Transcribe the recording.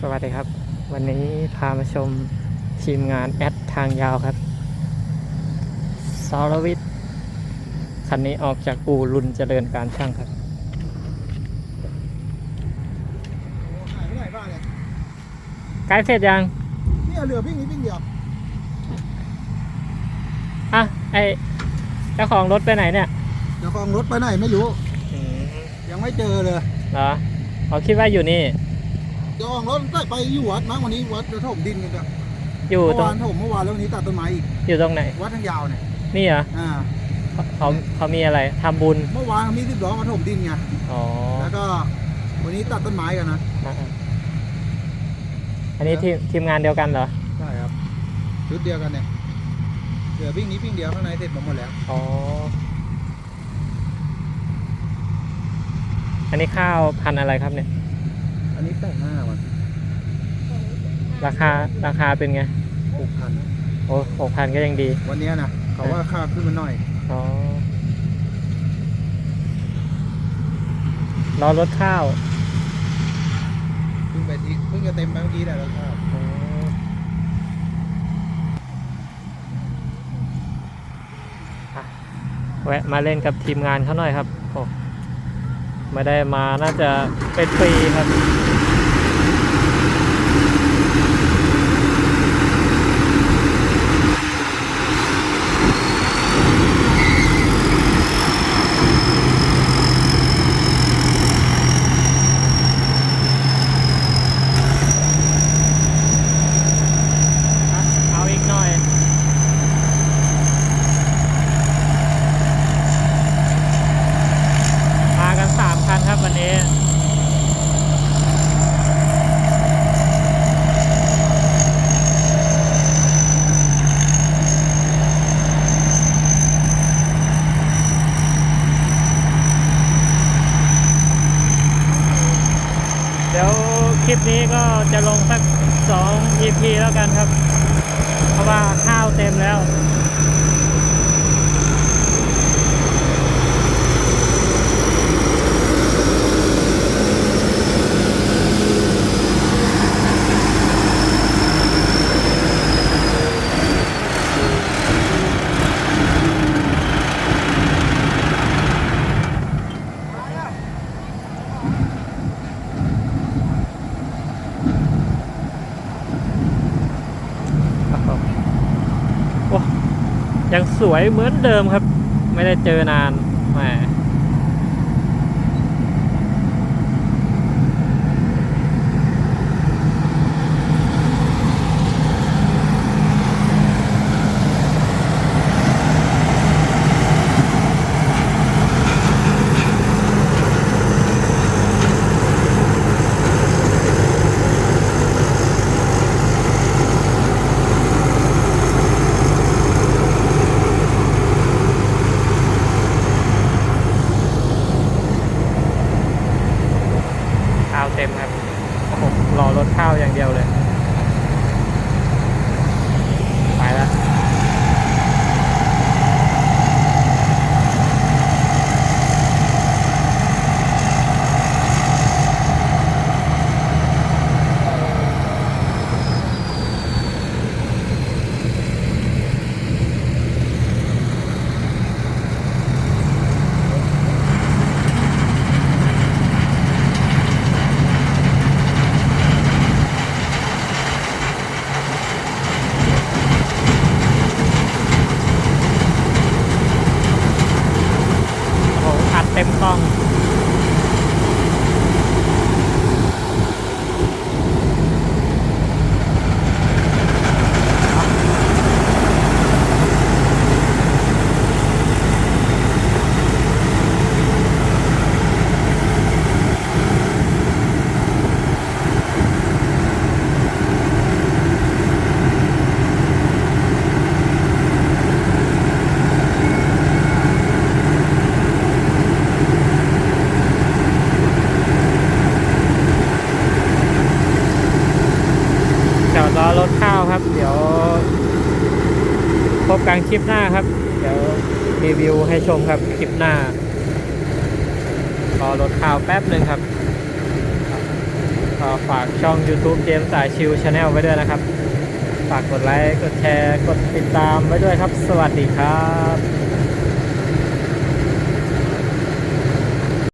สวัสดีครับ วันนี้พามาชมทีมงานแอดทางยาวครับสารวิทย์คันนี้ออกจากอู่รุนเจริญการช่างครับหายไปไหนบ้างเนี่ยใกล้เสร็จยังเนี่ยเรือวิ่งนี้วิ่งเดียวอะไอเจ้าของรถไปไหนเนี่ยเจ้าของรถไปไหนไม่รู้ อืมยังไม่เจอเลยเหรอเขาคิดว่าอยู่นี่ เจ้าของรถได้ไปอยู่วัดมั้งวันนี้วัดจะถมดินกันจ้ะอยู่เมื่อตรงวานถมเมื่อวานแล้ววันนี้ตัดต้นไม้อีกอยู่ตรงไหน วัดทางยาวเนี่ยนี่เหรออ่าเขาเขาเขามีอะไรทำบุญ เมื่อวานเขามีสิบล้อมาถมดินไงอ๋อแล้วก็ วันนี้ตัดต้นไม้กันนะอะอะอันนี้ทีมทีมงานเดียวกันเหรอ ใช่ครับชุดเดียวกันเนี่ยเรือวิ่งนี้วิ่งเดียวข้างในเสร็จหมดแล้วอ๋อ อันนี้ข้าวพันธุ์อะไรครับเนี่ย อันนี้แต่งหน้ามันราคาราคาเป็นไง หกพันโอ้หกพันก็ยังดี วันเนี้ยนะเขาว่าค่าขึ้นมาหน่อย อ๋อรอรถข้าวเพิ่งไปที่เพิ่งจะเต็มไปเมื่อกี้แหละแล้วครับอ๋ออะแวะมาเล่นกับทีมงานเขาหน่อยครับโอ้ไม่ได้มาน่าจะเป็นปีครับ เอาอีกหน่อย มากันสามคันครับวันนี้ เดี๋ยวคลิ ปนี้ก็จะลงสักสอง EP แล้วกันครับ เพราะว่าข้าวเต็มแล้ว ยังสวยเหมือนเดิมครับ ไม่ได้เจอนานแหมข้าวเต็มครับโอ้โหรอรถข้าวอย่างเดียวเลย ไปแล้ว โอ้โหอัด เต็มกล้อง ครับ เดี๋ยว พบกันคลิปหน้าครับ เดี๋ยวรีวิวให้ชมครับคลิปหน้า รอรถข่าวแป๊บหนึ่งครับก็ฝากช่อง YouTube เกมสายชิวชาแนลไว้ด้วยนะครับ ฝากกดไลค์ กดแชร์ กดติดตามไว้ด้วยครับ สวัสดีครับ